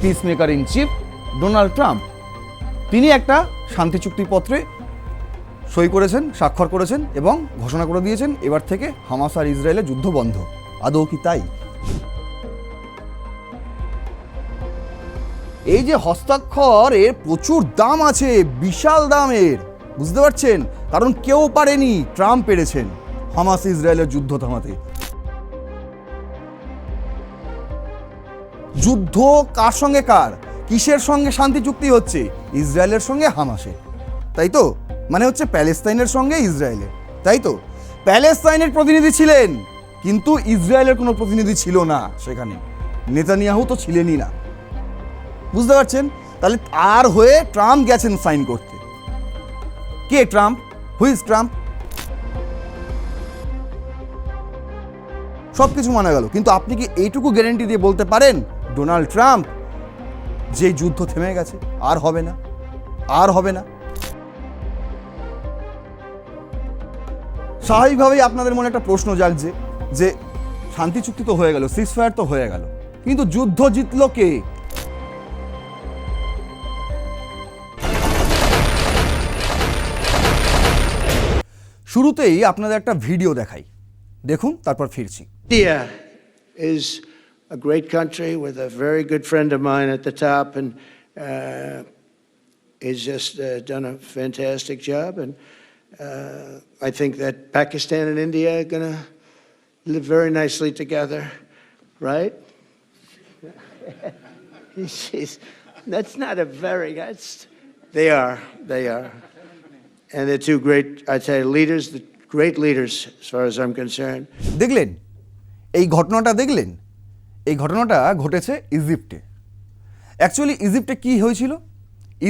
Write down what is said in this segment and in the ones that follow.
Peacemaker in chief Donald Trump তিনি একটা শান্তি চুক্তিপত্রে সই করেছেন, স্বাক্ষর করেছেন এবং ঘোষণা করে দিয়েছেন এবার থেকে হামাস আর ইসরায়েলের যুদ্ধ বন্ধ। আদৌ কি তাই? এই যে হস্তাক্ষর, এর প্রচুর দাম আছে, বিশাল দামের। বুঝতে পারছেন? কারণ কেউ পারেনি, ট্রাম্প পেরেছেন হামাস ইসরায়েলের যুদ্ধ থামাতে। যুদ্ধ কার সঙ্গে কার? কিসের সঙ্গে শান্তি চুক্তি হচ্ছে? ইসরায়েলের সঙ্গে হামাসে তাই তো? মানে হচ্ছে প্যালেস্তাইনের সঙ্গে ইসরায়েলের। তাই তো? প্যালেস্তাইনের প্রতিনিধি ছিলেন, কিন্তু ইসরায়েলের কোনো প্রতিনিধি ছিল না সেখানে। নেতানিয়াহু তো ছিলেনই না। বুঝতে পারছেন? তাহলে আর হয়ে ট্রাম্প গেছেন সাইন করতে। কে ট্রাম্প? হুইজ ট্রাম্প সব কিছু মানা গেল। কিন্তু আপনি কি এইটুকু গ্যারেন্টি দিয়ে বলতে পারেন? ডোনাল্ড ট্রাম্প, যে যুদ্ধ থেমে গেছে, আর হবে না, আর হবে না। স্বাভাবিকভাবেই আপনাদের মনে একটা প্রশ্ন জাগছে যে, শান্তি চুক্তি তো হয়ে গেল সিক্সফায়ার তো হয়ে গেল, কিন্তু যুদ্ধ জিতলো কে? শুরুতেই আপনাদের একটা ভিডিও দেখাই। দেখুন, তারপর ফিরছি। Is a great country with a very good friend of mine at the top, and uh, he's just uh, done a fantastic job. And uh, I think that Pakistan and India are going to live very nicely together, right? She's, that's not a very. That's they are. They are, and they're two great. I tell you, leaders. The great leaders, as far as I'm concerned. দেখলেন এই ঘটনাটা দেখলেন এই ঘটনাটা ঘটেছে ইজিপ্টে। Actually ইজিপ্টে কি হয়েছিল?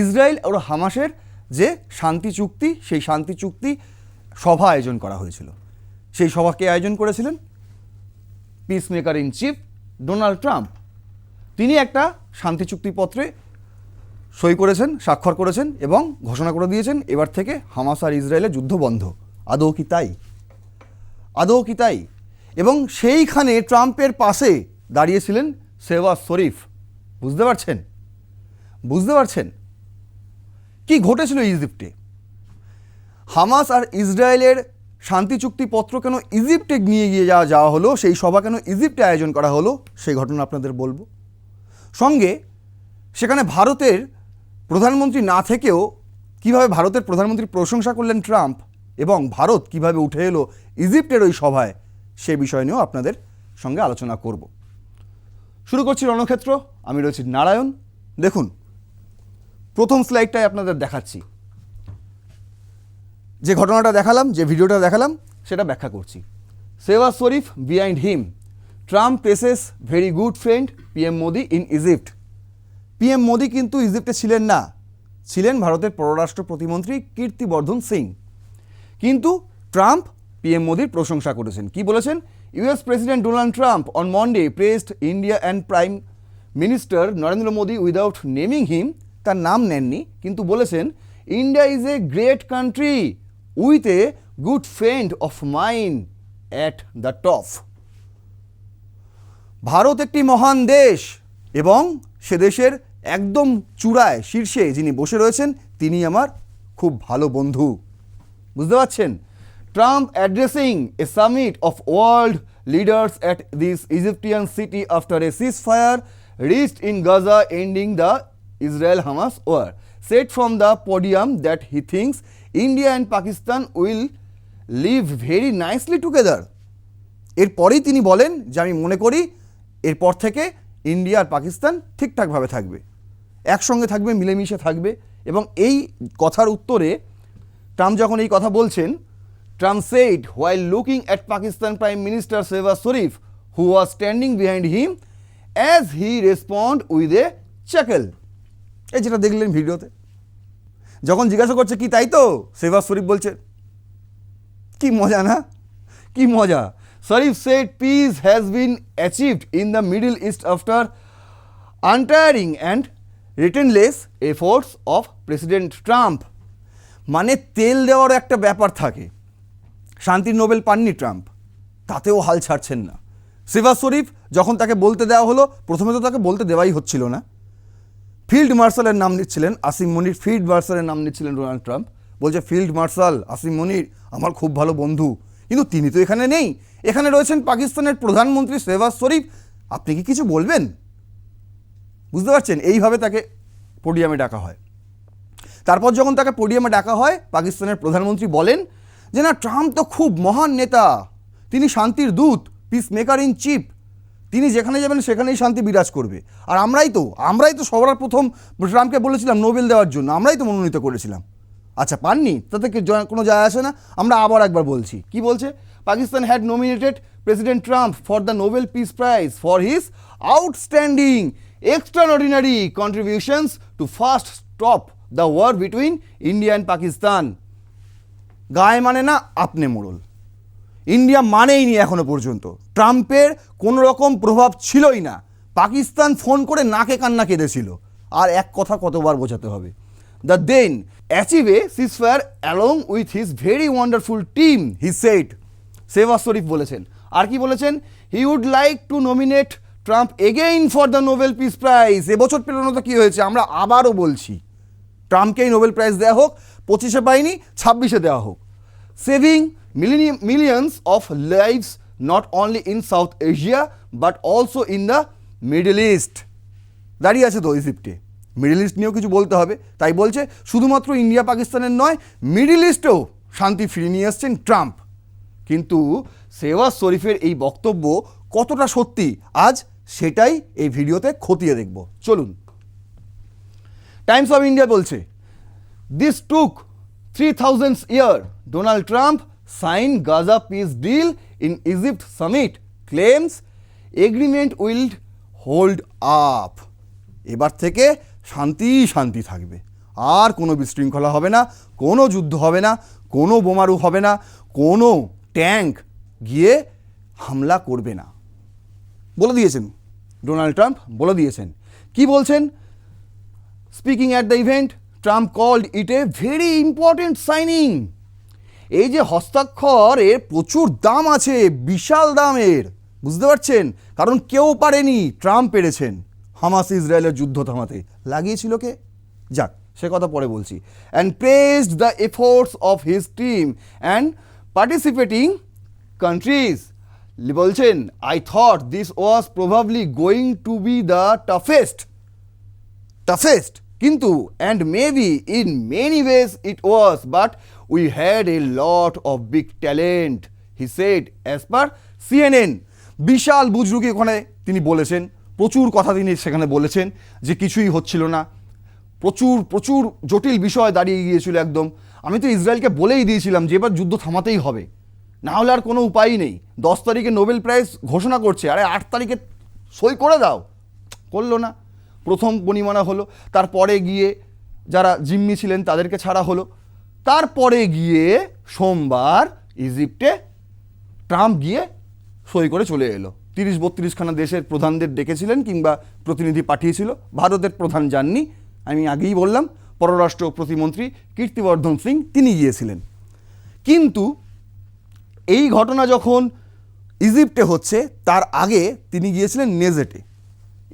Israel আর হামাসের যে শান্তি চুক্তি, সেই শান্তি চুক্তি সভা আয়োজন করা হয়েছিল। সেই সভাকে আয়োজন করেছিলেন? Peacemaker in chief Donald Trump তিনি একটা শান্তি চুক্তিপত্রে সই করেছেন, স্বাক্ষর করেছেন এবং ঘোষণা করে দিয়েছেন, এবার থেকে হামাস আর ইসরায়েলের যুদ্ধ বন্ধ। আদৌ কি তাই? আদৌ কি তাই? এবং সেইখানে ট্রাম্পের পাশে দাঁড়িয়েছিলেন সেওয়াজ শরীফ। বুঝতে পারছেন? বুঝতে পারছেন? কি ঘটেছিল ইজিপ্টে? হামাস আর ইসরায়েলের শান্তি চুক্তিপত্র কেন ইজিপ্টে নিয়ে গিয়ে যাওয়া যাওয়া হলো, সেই সভা কেন ইজিপ্টে আয়োজন করা হলো, সেই ঘটনা আপনাদের বলব। সঙ্গে সেখানে ভারতের প্রধানমন্ত্রী না থেকেও কীভাবে ভারতের প্রধানমন্ত্রী প্রশংসা করলেন ট্রাম্প এবং ভারত কীভাবে উঠে এলো ইজিপ্টের ওই সভায়, সে বিষয় নিয়েও আপনাদের সঙ্গে আলোচনা করব। শুরু করছি রণক্ষেত্র, আমি রয়েছি নারায়ণ। দেখুন, প্রথম স্লাইডটাই আপনাদের দেখাচ্ছি। যে ঘটনাটা দেখালাম, যে ভিডিওটা দেখালাম, সেটা ব্যাখ্যা করছি। সেওয়াজ Sharif behind him Trump praises very good friend PM Modi in Egypt PM Modi কিন্তু ইজিপ্টে ছিলেন না। ছিলেন ভারতের পররাষ্ট্র প্রতিমন্ত্রী কীর্তিবর্ধন সিং। কিন্তু ট্রাম্প পিএম মোদির প্রশংসা করেছেন। কি বলেছেন? US president Donald Trump on Monday praised India and prime minister Narendra Modi without naming him তার নাম নেননি, কিন্তু বলেছেন India is a great country with a good friend of mine at the top Bharat একটি মহান দেশ এবং সে দেশের একদম চূড়ায় শীর্ষে যিনি বসে রয়েছেন, তিনি আমার খুব ভালো বন্ধু। বুঝতে পারছেন? A summit of world leaders at this Egyptian city after a ceasefire reached in Gaza ending the Israel Hamas war said from the podium that he thinks India and Pakistan will live very nicely together এরপরেই তিনি বলেন যে আমি মনে করি এরপর থেকে India আর পাকিস্তান ঠিকঠাকভাবে থাকবে, একসঙ্গে থাকবে, মিলেমিশে থাকবে। এবং এই কথার উত্তরে ট্রাম্প যখন এই কথা বলছেন said while looking at Pakistan prime minister সেভাজ Sharif who was standing behind him as he respond with a chuckle এই যেটা দেখলেন ভিডিওতে। যখন জিজ্ঞাসা করছে, কি তাই তো? সেভাজ শরীফ বলছে, কি মজা না? কি মজা? Sharif said peace has been achieved in the middle east after untiring and relentless efforts of president Trump মানে তেল দেওয়ারও একটা ব্যাপার থাকে। শান্তির নোবেল পাননি ট্রাম্প। তাতেও হাল ছাড়ছেন না। সেভাজ শরীফ যখন তাকে বলতে দেওয়া হলো, প্রথমে তো তাকে বলতে দেওয়াই হচ্ছিল না। ফিল্ড মার্শালের নাম নিচ্ছিলেন আসিম মনির, ফিল্ড মার্শালের নাম নিচ্ছিলেন ডোনাল্ড ট্রাম্প। বলছে, ফিল্ড মার্শাল আসিম মনির আমার খুব ভালো বন্ধু। কিন্তু তিনি তো এখানে নেই। এখানে রয়েছেন পাকিস্তানের প্রধানমন্ত্রী শেহবাজ শরীফ। আপনি কি কিছু বলবেন? বুঝতে পারছেন? এইভাবে তাকে পোডিয়ামে ডাকা হয়। তারপর যখন তাকে পোডিয়ামে ডাকা হয়, পাকিস্তানের প্রধানমন্ত্রী বলেন যে না, ট্রাম্প তো খুব মহান নেতা। তিনি শান্তির দূত পিস মেকার ইন চিফ তিনি যেখানে যাবেন, সেখানেই শান্তি বিরাজ করবে। আর আমরাই তো আমরাই তো সবার প্রথম ট্রাম্পকে বলেছিলাম নোবেল দেওয়ার জন্য। আমরাই তো মনোনীত করেছিলাম। আচ্ছা পাননি? তাতে কোনো যায় আসে না? আমরা আবার একবার বলছি। কি বলছে? Pakistan had nominated president Trump for the Nobel peace prize for his outstanding extraordinary contributions to first stop the war between India and Pakistan গায়ে মানে না আপনি মোড়ল। ইন্ডিয়া মানেইনি এখনও পর্যন্ত। ট্রাম্পের কোনো রকম প্রভাব ছিলই না। পাকিস্তান ফোন করে নাকে কান্না কেঁদেছিল। আর এক কথা কতবার বোঝাতে হবে। The then achieve a ceasefire along with his very wonderful team, he said সেভাজ Sharif বলেছেন। আর কি বলেছেন? He would like to nominate Trump again for the Nobel peace prize. এবছর পেরোনো তো কী হয়েছে? আমরা আবারও বলছি। ট্রাম্পকেই নোবেল প্রাইজ দেওয়া হোক। পঁচিশে পাইনি, ছাব্বিশে দেওয়া হোক। Saving millions of lives not only in south Asia but also in the middle east দাঁড়িয়ে আছে তো ইজিপ্টে মিডল ইস্ট নিয়েও কিছু বলতে হবে। তাই বলছে, শুধুমাত্র ইন্ডিয়া পাকিস্তানের নয় মিডল ইস্টেও শান্তি ফিরিয়ে নিয়ে আসছেন ট্রাম্প। কিন্তু সেওয়াজ শরীফের এই বক্তব্য কতটা সত্যি, আজ সেটাই এই ভিডিওতে খতিয়ে দেখব। চলুন। টাইমস অফ ইন্ডিয়া বলছে took three thousands year Donald Trump sign Gaza peace deal in Egypt summit claims agreement will hold up এবার থেকে শান্তি শান্তি থাকবে। আর কোনো বিশৃঙ্খলা হবে না, কোনো যুদ্ধ হবে না, কোনো বোমারু হবে না, কোনো ট্যাঙ্ক গিয়ে হামলা করবে না। বলে দিয়েছেন ডোনাল্ড ট্রাম্প, বলে দিয়েছেন। কি বলছেন? Speaking at the event Trump called it a very important signing এই যে হস্তাক্ষর, এর প্রচুর দাম আছে, বিশাল দামের। বুঝতে পারছেন? কারণ কেউ পারেনি, ট্রাম্প পেরেছেন। হামাস ইসরায়েলের যুদ্ধ থামাতে। লাগিয়েছিল কে? যাক, সে কথা পরে বলছি। And praised the efforts of his team and participating countries বলছেন I thought this was probably going to be the toughest toughest কিন্তু and maybe in many ways it was but we had a lot of big talent, he said, as per CNN বিশাল বুজরুকি ওখানে তিনি বলেছেন, প্রচুর কথা তিনি সেখানে বলেছেন, যে কিছুই হচ্ছিল না। প্রচুর প্রচুর জটিল বিষয় দাঁড়িয়ে গিয়েছিল একদম। আমি তো ইসরায়েলকে বলেই দিয়েছিলাম যে এবার যুদ্ধ থামাতেই হবে। না হলে আর কোনো উপায়ই নেই। দশ তারিখে নোবেল প্রাইজ ঘোষণা করছে, আরে আট তারিখে সই করে দাও। করল না। প্রথম বনিমানা হলো, তারপরে গিয়ে যারা জিম্মি ছিলেন তাদেরকে ছাড়া হলো। তারপরে গিয়ে সোমবার ইজিপ্টে ট্রাম্প গিয়ে সই করে চলে এলো। তিরিশ বত্রিশখানা দেশের প্রধানদের ডেকেছিলেন কিংবা প্রতিনিধি পাঠিয়েছিল। ভারতের প্রধান যাননি। আমি আগেই বললাম, পররাষ্ট্র প্রতিমন্ত্রী কীর্তিবর্ধন সিং তিনি গিয়েছিলেন। কিন্তু এই ঘটনা যখন ইজিপ্টে হচ্ছে, তার আগে তিনি গিয়েছিলেন নেজেটে,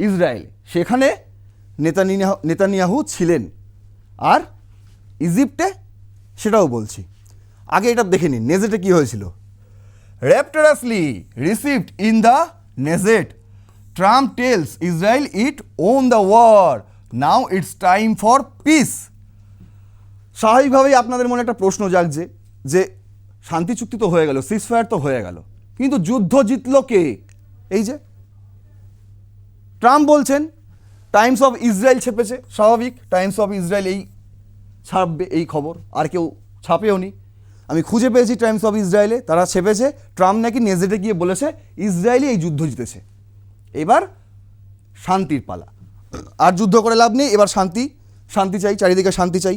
ইসরায়েলে। সেখানে নেতানিয়াহু নেতানিয়াহু ছিলেন। আর ইজিপ্টে সেটাও বলছি। আগে এটা দেখে নিন, নেজেটে কী হয়েছিল? Rapturously received in the Knesset. Trump tells Israel it won the war. Now it's time for peace. স্বাভাবিকভাবেই আপনাদের মনে একটা প্রশ্ন জাগছে যে শান্তি চুক্তি তো হয়ে গেল সিসফায়ার তো হয়ে গেল। কিন্তু যুদ্ধ জিতলো কে? এই যে, ট্রাম্প বলছেন টাইমস অফ ইসরায়েল ছেপেছে, স্বাভাবিক। টাইমস অফ ইসরায়েল এই ছাপবে, এই খবর। আর কেউ ছাপেও নি। আমি খুঁজে পেয়েছি টাইমস অফ ইসরায়েলে তারা ছেপেছে। ট্রাম্প নাকি নেজেটে গিয়ে বলেছে, ইসরায়েলই এই যুদ্ধ জিতেছে। এবার শান্তির পালা। আর যুদ্ধ করে লাভ নেই, এবার শান্তি। শান্তি চাই, চারিদিকে শান্তি চাই।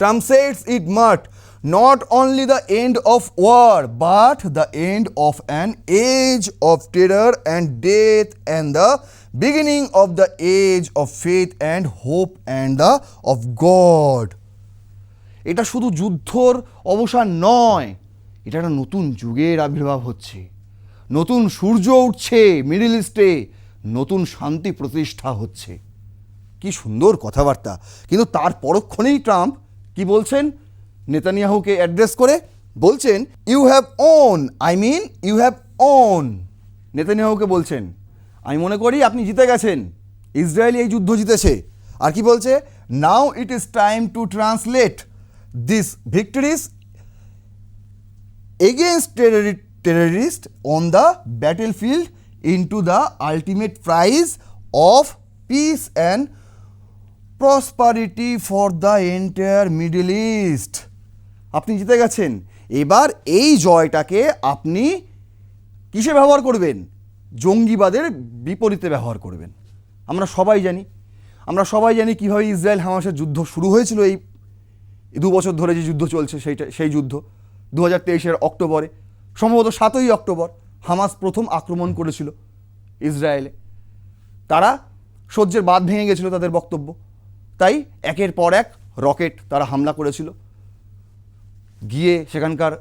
Trump sets it marked not only the end of war but the end of an age of terror and death and the beginning of the age of faith and hope and the of God. এটা শুধু যুদ্ধর অবসান নয়, এটা একটা নতুন যুগের আবির্ভাব হচ্ছে। নতুন সূর্য উঠছে মিডিল ইস্টে নতুন শান্তি প্রতিষ্ঠা হচ্ছে। কি সুন্দর কথাবার্তা। কিন্তু তার পরক্ষণেই ট্রাম্প কি বলছেন? নেতানিয়াহুকে অ্যাড্রেস করে বলছেন you have won I mean you have won নেতানিয়াহুকে বলছেন আমি মনে করি আপনি জিতে গেছেন। ইসরায়েল এই যুদ্ধ জিতেছে। আর কি বলছে? Now it is time to translate this victories against terrorist on the battlefield into the ultimate prize of peace and prosperity for the entire middle east আপনি জিতে গেছেন। এবার এই জয়টাকে আপনি কিসে ব্যবহার করবেন? জঙ্গিবাদের বিপরীতে ব্যবহার করবেন। আমরা সবাই জানি, আমরা সবাই জানি কীভাবে ইসরায়েল হামাসের যুদ্ধ শুরু হয়েছিল এই দু বছর ধরে যে যুদ্ধ চলছে সেইটা, সেই যুদ্ধ। দু হাজার তেইশের অক্টোবরে, সম্ভবত সাতই অক্টোবর হামাস প্রথম আক্রমণ করেছিল ইসরায়েলে। তারা সহ্যের বাদ ভেঙে গেছিল তাদের বক্তব্য। তাই একের পর এক রকেট তারা হামলা করেছিল। গিয়ে সেখানকার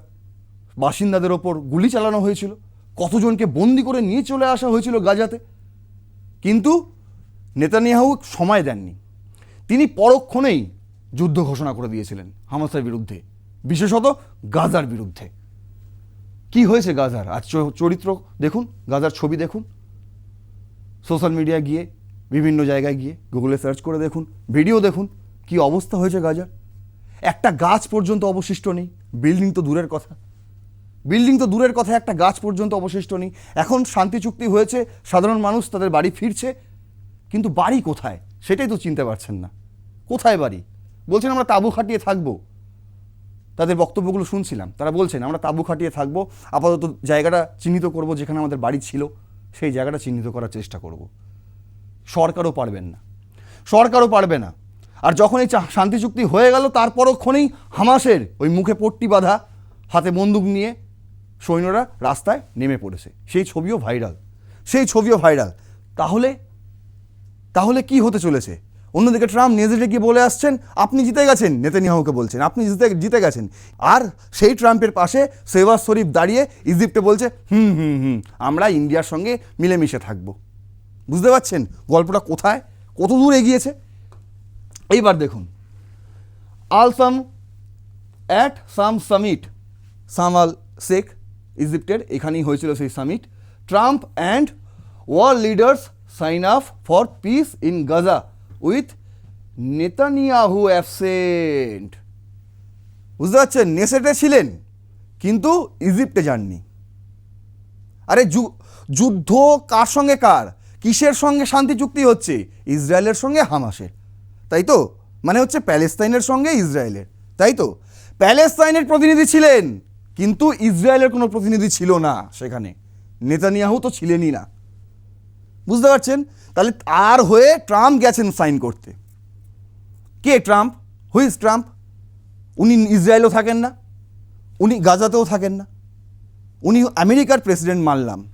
বাসিন্দাদের ওপর গুলি চালানো হয়েছিল। কতজনকে বন্দি করে নিয়ে চলে আসা হয়েছিল গাজাতে? কিন্তু নেতানিয়াহু সময় দেননি। তিনি পরক্ষণেই যুদ্ধ ঘোষণা করে দিয়েছিলেন হামাসের বিরুদ্ধে, বিশেষত গাজার বিরুদ্ধে। কি হয়েছে গাজার? চ- চরিত্র দেখুন, গাজার ছবি দেখুন। সোশ্যাল মিডিয়া গিয়ে, বিভিন্ন জায়গায় গিয়ে, গুগলে সার্চ করে দেখুন, ভিডিও দেখুন, কি অবস্থা হয়েছে গাজার? একটা গাছ পর্যন্ত অবশিষ্ট নেই, বিল্ডিং তো দূরের কথা। বিল্ডিং তো দূরের কথা, একটা গাছ পর্যন্ত অবশিষ্ট নেই। এখন শান্তি চুক্তি হয়েছে, সাধারণ মানুষ তাদের বাড়ি ফিরছে, কিন্তু বাড়ি কোথায়? সেটাই তো চিনতে পারছেন না। কোথায় বাড়ি? বলছেন আমরা তাঁবু খাটিয়ে থাকব। তাদের বক্তব্যগুলো শুনছিলাম। তারা বলছেন, আমরা তাঁবু খাটিয়ে থাকব, আপাতত জায়গাটা চিহ্নিত করব যেখানে আমাদের বাড়ি ছিল, সেই জায়গাটা চিহ্নিত করার চেষ্টা করব। সরকারও পারবেন না। সরকারও পারবে না। আর যখন এই শান্তি চুক্তি হয়ে গেল তার পরক্ষণেই হামাসের ওই মুখে পট্টি বাঁধা, হাতে বন্দুক নিয়ে সৈন্যরা রাস্তায় নেমে পড়েছে। সেই ছবিও ভাইরাল। সেই ছবিও ভাইরাল। তাহলে তাহলে কি হতে চলেছে? অন্যদিকে ট্রাম্প নিজে গিয়ে বলে আসছেন, আপনি জিতে গেছেন, নেতানিয়াহুকে বলছেন। আপনি জিতে জিতে গেছেন। আর সেই ট্রাম্পের পাশে সেবাজ শরীফ দাঁড়িয়ে ইজিপ্টে বলছে, হুম হুম হুম, আমরা ইন্ডিয়ার সঙ্গে মিলেমিশে থাকব। বুঝতে পারছেন গল্পটা কোথায়? কত দূর এগিয়েছে? এইবার দেখুন। আলসাম অ্যাট সাম সামিট, সামাল শেখ ইজিপ্টের, এখানেই হয়েছিল সেই summit Trump and world leaders sign up for peace in Gaza with Netanyahu absent বুঝতে পারছেন? নেসেটে ছিলেন, কিন্তু ইজিপ্টে যাননি। আরে যুদ্ধ কার সঙ্গে কার? কিসের সঙ্গে শান্তি চুক্তি হচ্ছে? ইসরায়েলের সঙ্গে, হামাসের। তাই তো? মানে হচ্ছে প্যালেস্তাইনের সঙ্গে ইসরায়েলের। তাই তো? প্যালেস্তাইনের প্রতিনিধি ছিলেন কিন্তু ইসরায়েলের কোনো প্রতিনিধি ছিল না সেখানে। নেতানিয়াহু তো ছিলেনই না। বুঝতে পারছেন? তাহলে আর হয়ে ট্রাম্প গেছেন সাইন করতে। কে ট্রাম্প? Who's Trump? উনি ইসরায়েলও থাকেন না। উনি গাজাতেও থাকেন না। উনি আমেরিকার প্রেসিডেন্ট মানলাম।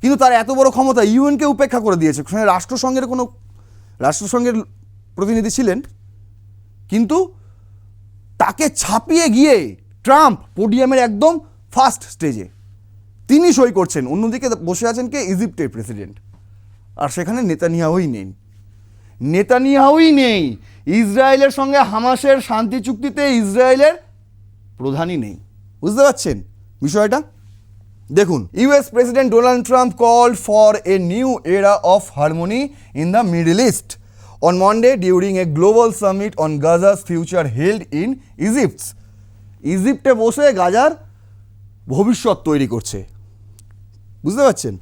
কিন্তু তার এত বড় ক্ষমতা ইউএনকে উপেক্ষা করে দিয়েছে। রাষ্ট্রসংঘের কোনো রাষ্ট্রসংঘের প্রতিনিধি ছিলেন। কিন্তু তাকে ছাপিয়ে গিয়ে ট্রাম্প পোডিয়ামের একদম ফার্স্ট স্টেজে। তিনি সই করছেন। অন্যদিকে বসে আছেন কে? ইজিপ্টের প্রেসিডেন্ট। আর সেখানে নেতানিয়াহুই নেই। নেতানিয়াহুই নেই। ইসরায়েলের সঙ্গে হামাসের শান্তি চুক্তিতে ইসরায়েলের প্রধানই নেই। বুঝতে পারছেন বিষয়টা? দেখুন, US president Donald Trump call for a new era of harmony in the Middle East on Monday during a global summit on Gaza's future held in Egypt's ইজিপ্টে বসে গাজার ভবিষ্যৎ তৈরি করছে। বুঝতে পারছেন?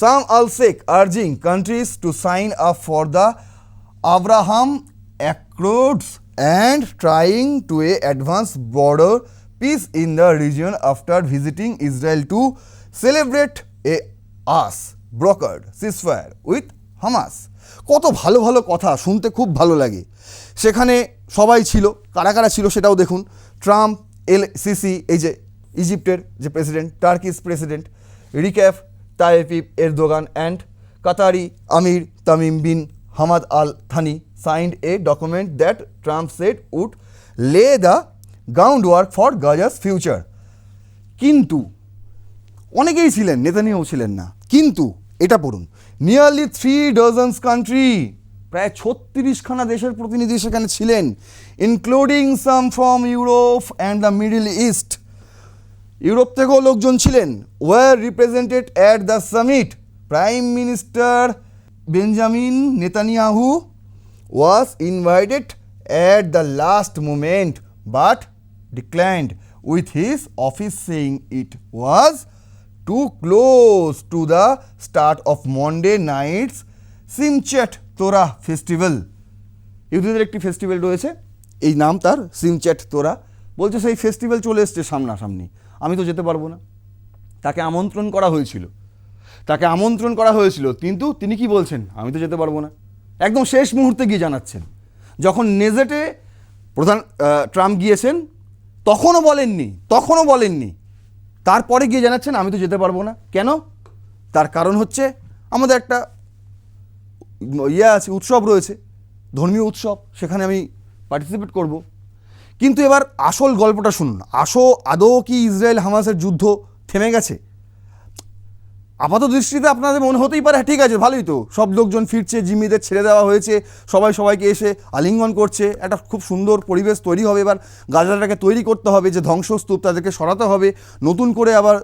Sharm el Sheikh urging countries to sign up for the Abraham Accords and trying to a advance broader peace in the region after visiting Israel to celebrate a US brokered ceasefire with Hamas কত ভালো ভালো কথা, শুনতে খুব ভালো লাগে। সেখানে সবাই ছিল, কারা কারা ছিল সেটাও দেখুন। ট্রাম্প এল, সিসি, এই যে ইজিপ্টের যে president, Turkish president, Recep Tayyip Erdogan and Qatari emir Tamim bin Hamad Al Thani signed a document that Trump said would lay the groundwork for Gaza's future কিন্তু অনেকেই ছিলেন, নেতানিয়াহু ছিলেন না। কিন্তু এটা পড়ুন। নিয়ারলি থ্রি ডজনস কান্ট্রি প্রায় ছত্রিশখানা দেশের প্রতিনিধি সেখানে ছিলেন including some from Europe and the Middle East Europe থেকেও লোকজন ছিলেন were represented at the summit prime minister Benjamin Netanyahu was invited at the last moment but declined with his office saying it was too close to the start of Monday night's Simchat Torah festival. ইহুদিদের একটি festival রয়েছে। এই নাম তার সিমচ্যাট তোরা। বলছে, সেই festival চলে এসছে সামনাসামনি। আমি তো যেতে পারব না। তাকে আমন্ত্রণ করা হয়েছিল। তাকে আমন্ত্রণ করা হয়েছিল, কিন্তু তিনি কি বলছেন? আমি তো যেতে পারব না। একদম শেষ মুহূর্তে গিয়ে জানাচ্ছেন। যখন নেজেটে প্রধান ট্রাম্প গিয়েছেন, তখনও বলেননি তখনও বলেননি। তারপরে গিয়ে জানাচ্ছেন, আমি তো যেতে পারব না। কেন? তার কারণ হচ্ছে, আমাদের একটা ইয়ে আছে উৎসব রয়েছে ধর্মীয় উৎসব সেখানে আমি পার্টিসিপেট করব। কিন্তু এবার আসল গল্পটা শুনুন। আসো আদৌ কি ইসরায়েল হামাসের যুদ্ধ থেমে গেছে? আপাত দৃষ্টিতে আপনাদের মনে হতেই পারে হ্যাঁ, ঠিক আছে ভালোই তো। সব লোকজন ফিরছে জিম্মিদের ছেড়ে দেওয়া হয়েছে সবাই সবাইকে এসে আলিঙ্গন করছে। একটা খুব সুন্দর পরিবেশ তৈরি হবে এবার। গাজাটাকে তৈরি করতে হবে যে ধ্বংসস্তূপ তাদেরকে সরাতে হবে। নতুন করে আবার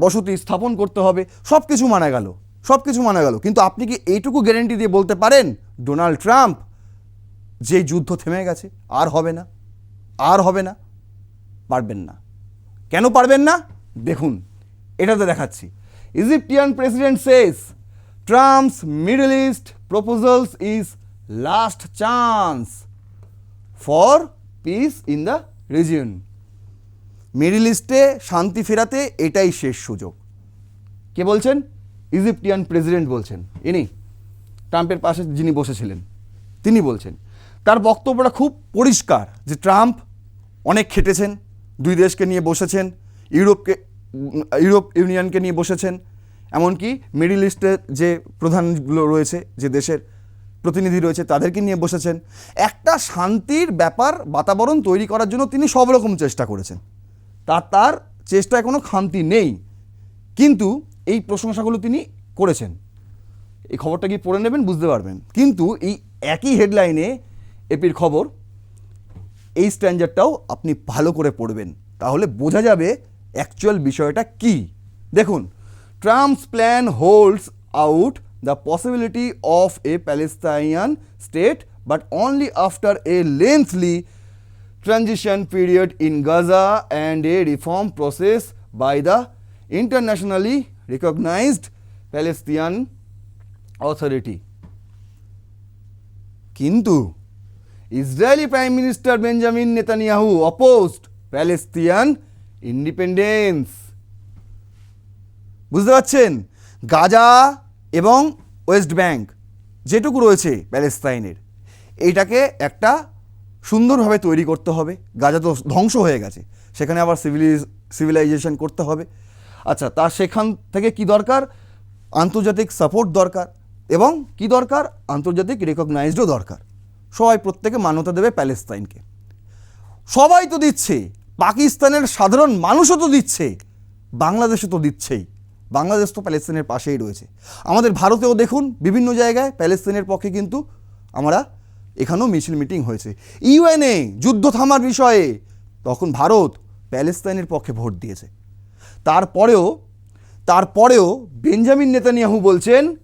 বসতি স্থাপন করতে হবে। সব কিছু মানা গেল। সব কিছু মানা গেল। কিন্তু আপনি কি এইটুকু গ্যারেন্টি দিয়ে বলতে পারেন ডোনাল্ড ট্রাম্প যে যুদ্ধ থেমে গেছে, আর হবে না, আর হবে না, পারবেন না। কেন পারবেন না? দেখুন, এটাতে দেখাচ্ছি। Egyptian president says Trump's Middle East proposals is last chance for peace in the region Middle ইস্টে শান্তি ফেরাতে এটাই শেষ সুযোগ। কে বলছেন? ইজিপ্টিয়ান প্রেসিডেন্ট বলছেন, ইনি, ট্রাম্পের পাশে যিনি বসেছিলেন, তিনি বলছেন, তার বক্তব্যটা খুব পরিষ্কার যে ট্রাম্প অনেক খেটেছেন, দুই দেশকে নিয়ে বসেছেন, ইউরোপকে, ইউরোপ ইউনিয়নকে নিয়ে বসেছেন, এমনকি মিডিল ইস্টের যে প্রধানগুলো রয়েছে, যে দেশের প্রতিনিধি রয়েছে, তাদেরকে নিয়ে বসেছেন। একটা শান্তির ব্যাপার বাতাবরণ তৈরি করার জন্য তিনি সব রকম চেষ্টা করেছেন। তার তার চেষ্টায় কোনো খান্তি নেই। কিন্তু এই প্রশংসাগুলো তিনি করেছেন। এই খবরটা কি পড়ে নেবেন, বুঝতে পারবেন। কিন্তু এই একই হেডলাইনে এপির খবর, এই স্ট্যান্ডার্ডটাও আপনি ভালো করে পড়বেন। তাহলে বোঝা যাবে অ্যাকচুয়াল বিষয়টা কি। দেখুন Trump's plan holds out the possibility of a Palestinian state but only after a lengthy transition period in Gaza and a reform process by the internationally recognized Palestinian Authority. কিন্তু Israeli prime minister Benjamin Netanyahu opposed Palestinian independence বুঝতে পারছেন? গাজা এবং West bank যেটুকু রয়েছে প্যালেস্তাইনের, এইটাকে একটা সুন্দরভাবে তৈরি করতে হবে। গাজা তো ধ্বংস হয়ে গেছে। সেখানে আবার সিভিলিজ সিভিলাইজেশন করতে হবে। আচ্ছা তা সেখান থেকে কি দরকার? আন্তর্জাতিক সাপোর্ট দরকার এবং কি দরকার? আন্তর্জাতিক রেকগনাইজডও দরকার। সবাই প্রত্যেকে মান্যতা দেবে প্যালেস্তাইনকে। সবাই তো দিচ্ছে, পাকিস্তানের সাধারণ মানুষও তো দিচ্ছে, বাংলাদেশও তো দিচ্ছেই। বাংলাদেশ তো প্যালেস্তাইনের পাশেই রয়েছে। আমাদের ভারতেও দেখুন, বিভিন্ন জায়গায় প্যালেস্তাইনের পক্ষে কিন্তু আমরা এখানেও মিছিল মিটিং হয়েছে। ইউএনএ যুদ্ধ থামার বিষয়ে তখন ভারত প্যালেস্তাইনের পক্ষে ভোট দিয়েছে। তারপরেও তারপরেও বেঞ্জামিন নেতানিয়াহু বলছেন,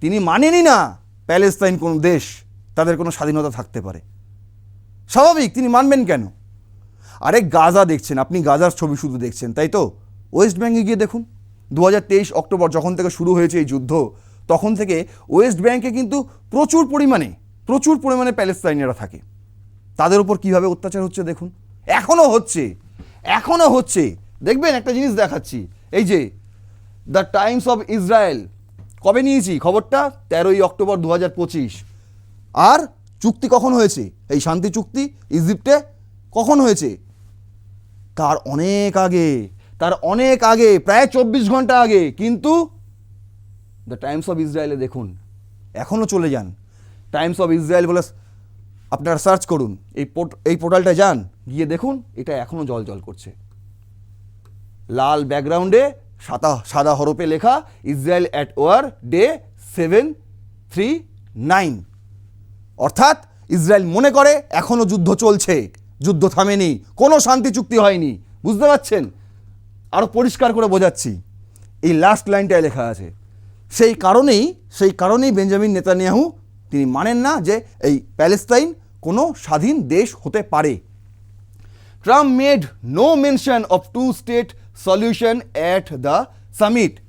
তিনি মানেনই না প্যালেস্তাইন কোনো দেশ, তাদের কোনো স্বাধীনতা থাকতে পারে। স্বাভাবিক, তিনি মানবেন কেন? আরে গাজা দেখছেন, আপনি গাজার ছবি শুধু দেখছেন, তাই তো? ওয়েস্ট ব্যাঙ্কে গিয়ে দেখুন দু হাজার তেইশ অক্টোবর যখন থেকে শুরু হয়েছে এই যুদ্ধ, তখন থেকে ওয়েস্ট ব্যাঙ্কে কিন্তু প্রচুর পরিমাণে প্রচুর পরিমাণে প্যালেস্তাইনিরা থাকে। তাদের উপর কীভাবে অত্যাচার হচ্ছে দেখুন। এখনও হচ্ছে এখনও হচ্ছে। দেখবেন একটা জিনিস দেখাচ্ছি। এই যে, দ্য টাইমস অফ ইসরায়েল, কবে নিয়েছি? খবরটা তেরোই অক্টোবর দু হাজার পঁচিশ। আর চুক্তি কখন হয়েছে? এই শান্তি চুক্তি ইজিপ্টে কখন হয়েছে? তার অনেক আগে, তার অনেক আগে, প্রায় চব্বিশ ঘণ্টা আগে। কিন্তু দ্য টাইমস অফ ইসরায়েলে দেখুন, এখনও চলে যান। টাইমস অফ ইসরায়েল বলে আপনারা সার্চ করুন, এই পোর্ট, এই পোর্টালটা যান, গিয়ে দেখুন, এটা এখনও জল জল করছে। লাল ব্যাকগ্রাউন্ডে সাদা সাদা হরপে লেখা Israel at war day seven three nine অর্থাৎ ইসরায়েল মনে করে এখনও যুদ্ধ চলছে, যুদ্ধ থামেনি, কোনো শান্তি চুক্তি হয়নি। বুঝতে পারছেন? আরও পরিষ্কার করে বোঝাচ্ছি। এই লাস্ট লাইনটায় লেখা আছে, সেই কারণেই সেই কারণেই বেঞ্জামিন নেতানিয়াহু তিনি মানেন না যে এই প্যালেস্তাইন কোনো স্বাধীন দেশ হতে পারে। Trump made no mention of two state solution at the summit.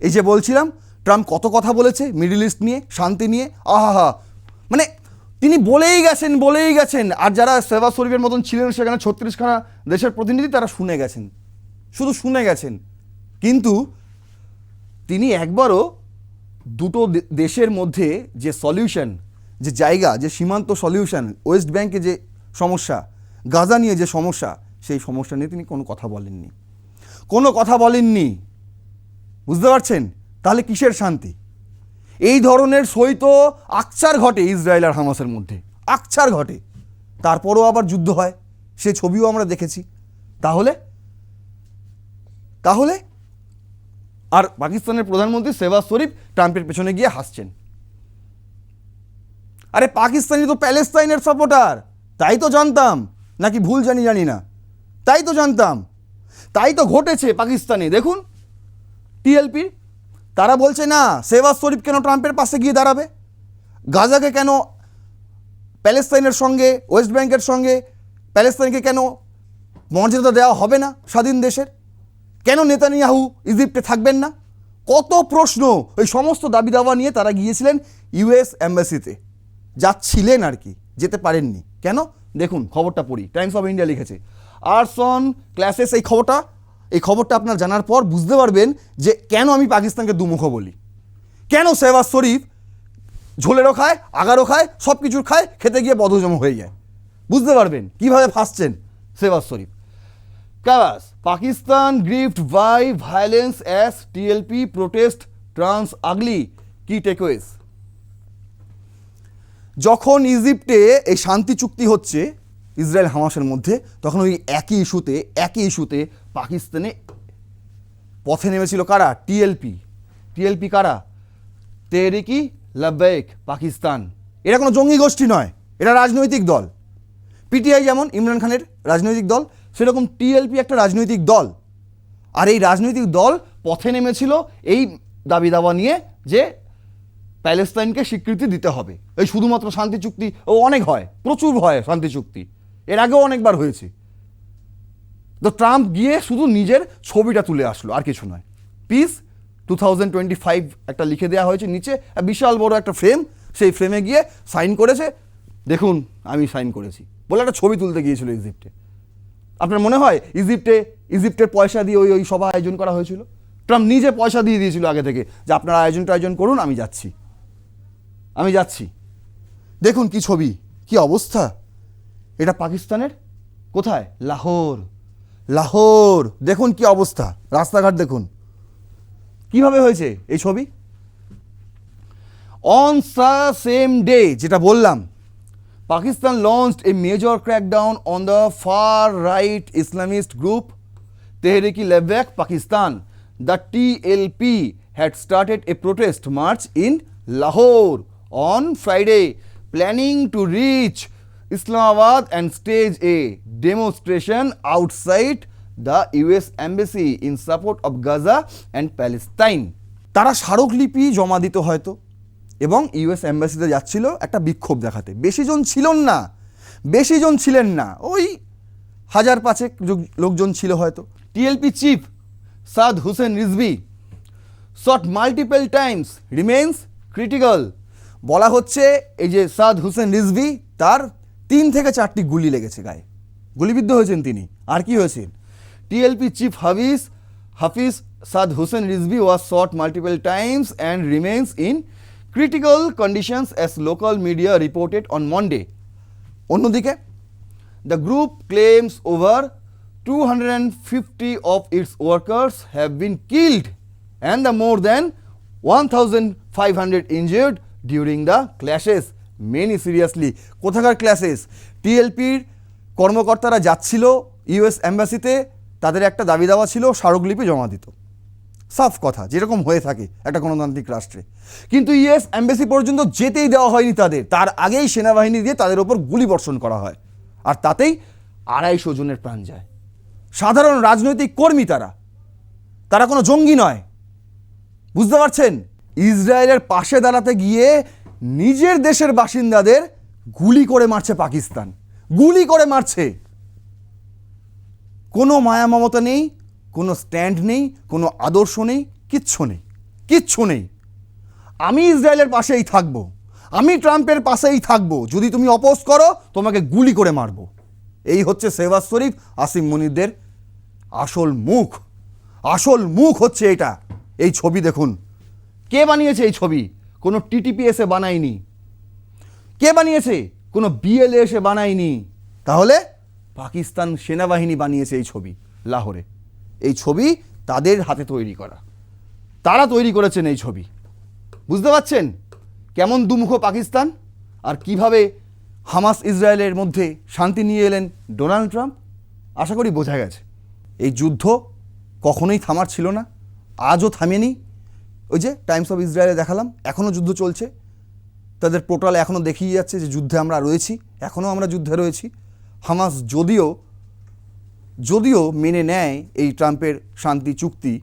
এই যে বলছিলাম, ট্রাম্প কত কথা বলেছে মিডল ইস্ট নিয়ে, শান্তি নিয়ে আহা মানে তিনি বলেই গেছেন বলেই গেছেন। আর যারা সেবা শরীফের মতন ছিলেন, সেখানে ছত্রিশখানা দেশের প্রতিনিধি তারা শুনে গেছেন। শুধু শুনে গেছেন। কিন্তু তিনি একবারও দুটো দেশের মধ্যে যে সলিউশন, যে জায়গা, যে সীমান্ত সলিউশন, ওয়েস্ট ব্যাংকে যে সমস্যা, গাজা নিয়ে যে সমস্যা, সেই সমস্যা নিয়ে তিনি কোনো কথা বলেননি। কোনো কথা বলেননি। বুঝতে পারছেন? তাহলে কিসের শান্তি? এই ধরনের সই তো আকচার ঘটে ইসরায়েল আর হামাসের মধ্যে। আকচার ঘটে। তারপরও আবার যুদ্ধ হয়। সে ছবিও আমরা দেখেছি। তাহলে? তাহলে? আর পাকিস্তানের প্রধানমন্ত্রী শেবাজ শরীফ ট্রাম্পের পেছনে গিয়ে হাসছেন। আরে পাকিস্তানি তো প্যালেস্তাইনের সাপোর্টার। তাই তো জানতাম। নাকি ভুল জানি জানি না। তাই তো জানতাম। তাই তো ঘটেছে পাকিস্তানে। দেখুন, টিএলপি, তারা বলছে, না শেবাজ শরীফ কেন ট্রাম্পের পাশে গিয়ে দাঁড়াবে? গাজাকে কেন প্যালেস্তাইনের সঙ্গে, ওয়েস্ট ব্যাংকের সঙ্গে, প্যালেস্তাইনকে কেন মর্যাদা দেওয়া হবে না স্বাধীন দেশের? কেন নেতানিয়াহু ইজিপ্টে থাকবেন না? কত প্রশ্ন ওই সমস্ত দাবি দাওয়া নিয়ে তারা গিয়েছিলেন ইউএস অ্যাম্বাসিতে যাচ্ছিলেন আর কি, যেতে পারেননি। কেন? দেখুন, খবরটা পড়ি। টাইমস অফ ইন্ডিয়া লিখেছে আর্সন ক্লাসেস এই খবরটা এই খবরটা আপনার জানার পর বুঝতে পারবেন যে কেন আমি পাকিস্তানকে দুমুখ বলি। কেন শেহবাজ শরীফ ঝোলেরও খায় আগারও খায় সব কিছুর খায় খেতে গিয়ে বদহজম হয়ে যায়। বুঝতে পারবেন কীভাবে ফাঁসছেন Shehbaz Sharif. Kavas, Pakistan gripped by violence as TLP protest turns ugly key takeaways. যখন ইজিপ্টে এই শান্তি চুক্তি হচ্ছে ইসরায়েল হামাসের মধ্যে, তখন ওই একই ইস্যুতে একই ইস্যুতে পাকিস্তানে পথে নেমেছিল কারা? টিএলপি। টিএলপি কারা? তেহরিকি লাব্বাইক পাকিস্তান। এরা কোনো জঙ্গি গোষ্ঠী নয় এটা রাজনৈতিক দল। পিটিআই যেমন ইমরান খানের রাজনৈতিক দল, সেরকম টিএলপি একটা রাজনৈতিক দল। আর এই রাজনৈতিক দল পথে নেমেছিল এই দাবি দাবা নিয়ে যে প্যালেস্তাইনকে স্বীকৃতি দিতে হবে। এই শুধুমাত্র শান্তি চুক্তি, ও অনেক হয়, প্রচুর হয় শান্তি চুক্তি। এর আগেও অনেকবার হয়েছে। তো ট্রাম্প গিয়ে শুধু নিজের ছবিটা তুলে আসলো, আর কিছু নয়। Peace two thousand twenty five একটা লিখে দেওয়া হয়েছে নিচে বিশাল বড় একটা ফ্রেম, সেই ফ্রেমে গিয়ে সাইন করেছে। দেখুন, আমি সাইন করেছি। বলে একটা ছবি তুলতে গিয়েছিল ইজিপ্টে। আপনার মনে হয় ইজিপ্টে, ইজিপ্টের পয়সা দিয়ে ওই ওই সভা আয়োজন করা হয়েছিল? ট্রাম্প নিজে পয়সা দিয়ে দিয়েছিল আগে থেকে, যে আপনারা আয়োজন করুন, আমি যাচ্ছি। আমি যাচ্ছি। দেখুন কি ছবি, কি অবস্থা। এটা পাকিস্তানের? কোথায়? লাহোর। লাহোর! দেখুন কি অবস্থা। রাস্তাঘাট দেখুন। কীভাবে হয়েছে এই ছবি? অন দ্য সেম ডে যেটা বললাম Pakistan launched a major crackdown on the far right Islamist group Tehreek e Labbaik Pakistan the TLP had started a protest march in Lahore on Friday, planning to reach Islamabad and stage a demonstration outside the US Embassy in support of Gaza and Palestine. তারা স্মারকলিপি জমা দিত হয়তো এবং US অ্যাম্বাসিতে যাচ্ছিল একটা বিক্ষোভ দেখাতে। বেশি জন ছিলেন না। বেশি জন ছিলেন না। ওই হাজার পাঁচেক লোক- লোকজন ছিল হয়তো। TLP chief Saad Hussain Rizvi shot multiple times remains critical বলা হচ্ছে এই যে সাদ হুসেন রিজভি তার তিন থেকে চারটি গুলি লেগেছে গায়ে। গুলিবিদ্ধ হয়েছেন তিনি। আর কি হয়েছেন TLP chief Hafiz Hafiz Saad Hussain Rizvi was shot multiple times and remains in critical conditions as local media reported on Monday অন্যদিকে The group claims over 250 of its workers have been killed and the more than 1,500 injured during the clashes. Many seriously. কোথাকার clashes টিএলপির কর্মকর্তারা যাচ্ছিল US অ্যাম্বাসিতে তাদের একটা দাবি দাওয়া ছিল, স্মারকলিপি জমা দিত। সাফ কথা, যেরকম হয়ে থাকে একটা গণতান্ত্রিক রাষ্ট্রে। কিন্তু ইউএস অ্যাম্বাসি পর্যন্ত যেতেই দেওয়া হয়নি তাদের। তার আগেই সেনাবাহিনী দিয়ে তাদের ওপর গুলি বর্ষণ করা হয়। আর তাতেই আড়াইশো জনের প্রাণ যায়। সাধারণ রাজনৈতিক কর্মী তারা। তারা কোনো জঙ্গি নয়। বুঝতে পারছেন? ইসরায়েলের পাশে দাঁড়াতে গিয়ে নিজের দেশের বাসিন্দাদের গুলি করে মারছে পাকিস্তান। গুলি করে মারছে। কোনো মায়া মমতা নেই, কোনো স্ট্যান্ড নেই, কোনো আদর্শ নেই, কিচ্ছু নেই কিচ্ছু নেই। আমি ইসরায়েলের পাশেই থাকব। আমি ট্রাম্পের পাশেই থাকব। যদি তুমি অপোজ করো, তোমাকে গুলি করে মারবো। এই হচ্ছে সেবাজ শরীফ আসিম মনিরদের আসল মুখ। আসল মুখ হচ্ছে এটা। এই ছবি দেখুন। কে বানিয়েছে এই ছবি? কোনো টিটিপি এসে বানায়নি। কে বানিয়েছে? কোনো বিএলএ এসে বানায়নি। তাহলে পাকিস্তান সেনাবাহিনী বানিয়েছে এই ছবি, লাহোরে। এই ছবি তাদের হাতে তৈরি করা। তারা তৈরি করেছেন এই ছবি। বুঝতে পারছেন? কেমন দুমুখ পাকিস্তান? আর কীভাবে হামাস ইসরায়েলের মধ্যে শান্তি নিয়ে এলেন ডোনাল্ড ট্রাম্প? আশা করি বোঝা গেছে। এই যুদ্ধ কখনোই থামার ছিল না, আজও থামেনি। ওই যে টাইমস অফ ইসরায়েলে দেখালাম এখনও যুদ্ধ চলছে। তাদের পোর্টালে এখনও দেখিয়ে যাচ্ছে যে যুদ্ধে আমরা রয়েছি এখনও আমরা যুদ্ধে রয়েছি। হামাস যদিও যদিও মেনে নেয় এই ট্রাম্পের শান্তি চুক্তি,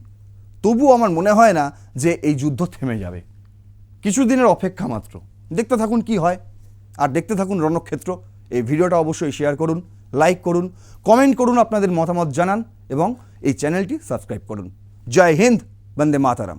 তবুও আমার মনে হয় না যে এই যুদ্ধ থেমে যাবে। কিছুদিনের অপেক্ষা মাত্র। দেখতে থাকুন কি হয়। আর দেখতে থাকুন রণক্ষেত্র। এই ভিডিওটা অবশ্যই শেয়ার করুন লাইক করুন কমেন্ট করুন আপনাদের মতামত জানান এবং এই চ্যানেলটি সাবস্ক্রাইব করুন। জয় হিন্দ, বন্দে মাতারাম।